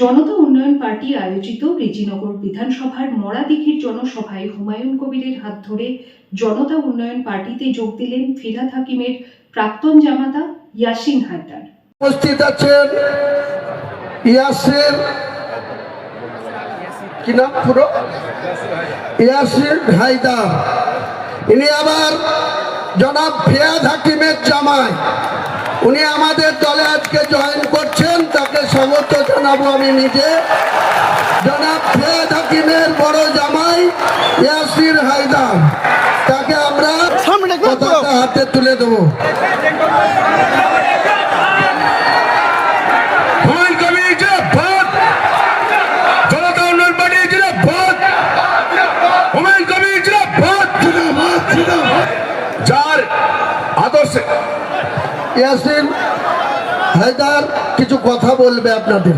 জনতা উন্নয়ন পার্টি আয়োজিত রেজিনগর বিধানসভার মরাদিঘির জনসভায় হুমায়ুন কবিরের হাত ধরে জনতা উন্নয়ন পার্টিতে যোগ দিলেন ফিরাদ হাকিমের প্রাক্তন জামাতা ইয়াসিন হায়দার। উপস্থিত আছেন ইয়াসির কি নাম পুরো? ইয়াসির হায়দার। ইনি আবার জনাব ফিয়াদ হাকিমের জামাই। উনি আমাদের দলে আজকে জয়েন জানাব আমি নিজে। জনাব ফিয়াদ হাকিমের বড় জামাই ইয়াসির হায়দার। তাকে আমরা হাতে তুলে দেবো। যার আদর্শে ইয়াসিন হায়দার কিছু কথা বলবে আপনাদের।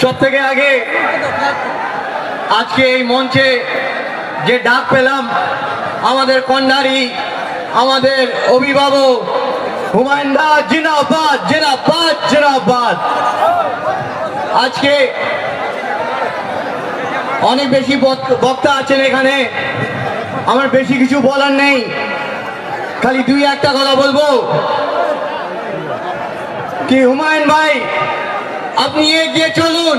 সব থেকে আগে আজকে এই মঞ্চে যে ডাক পেলাম আমাদের কন্যারি আমাদের অভিভাবক হুমায়ুন দা জিনাবাদ জিনাবাদ জিনাবাদ আজকে অনেক বেশি বক্তা আছেন এখানে। আমার বেশি কিছু বলার নেই। খালি দুই একটা কথা বলব। কি হুমায়ুন ভাই, আপনি এগিয়ে চলুন।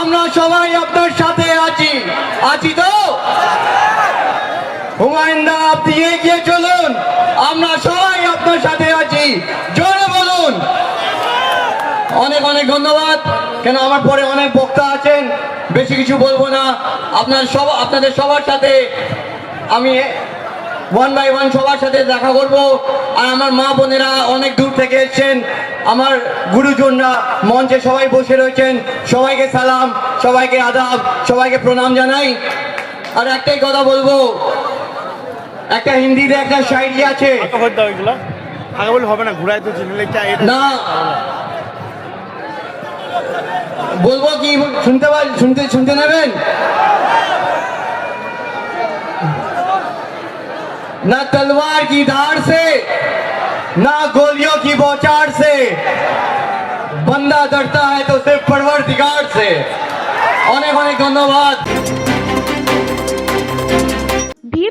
আমরা সবাই আপনার সাথে আছি। আছি তো হুমায়ুন দা আপনি এগিয়ে চলুন আমরা সবাই আপনার সাথে আছি জোরে বলুন। অনেক অনেক ধন্যবাদ। কেন আমার পরে অনেক বক্তা আছেন, বেশি কিছু বলব না। আপনার সব, আপনাদের সবার সাথে আমি ওয়ান বাই ওয়ান সবার সাথে দেখা করব। আর আমার মা বোনেরা অনেক দূর থেকে এসেছেন। আমার গুরুজনরা মঞ্চে সবাই বসে রয়েছেন। সবাইকে সালাম, সবাইকে আদাব, সবাইকে প্রণাম জানাই। আর একটাই কথা বলব, একটা হিন্দিতে একটা শায়রি আছে। আগে বলে হবে না ঘুরাই তো চ্যানেলে এটা না বলবো কি শুনতে পার শুনতে শুনতে নেবেন ना तलवार की धार से ना गोलियों की बौछार से बंदा डरता है तो सिर्फ परवर दिगार से অনেক অনেক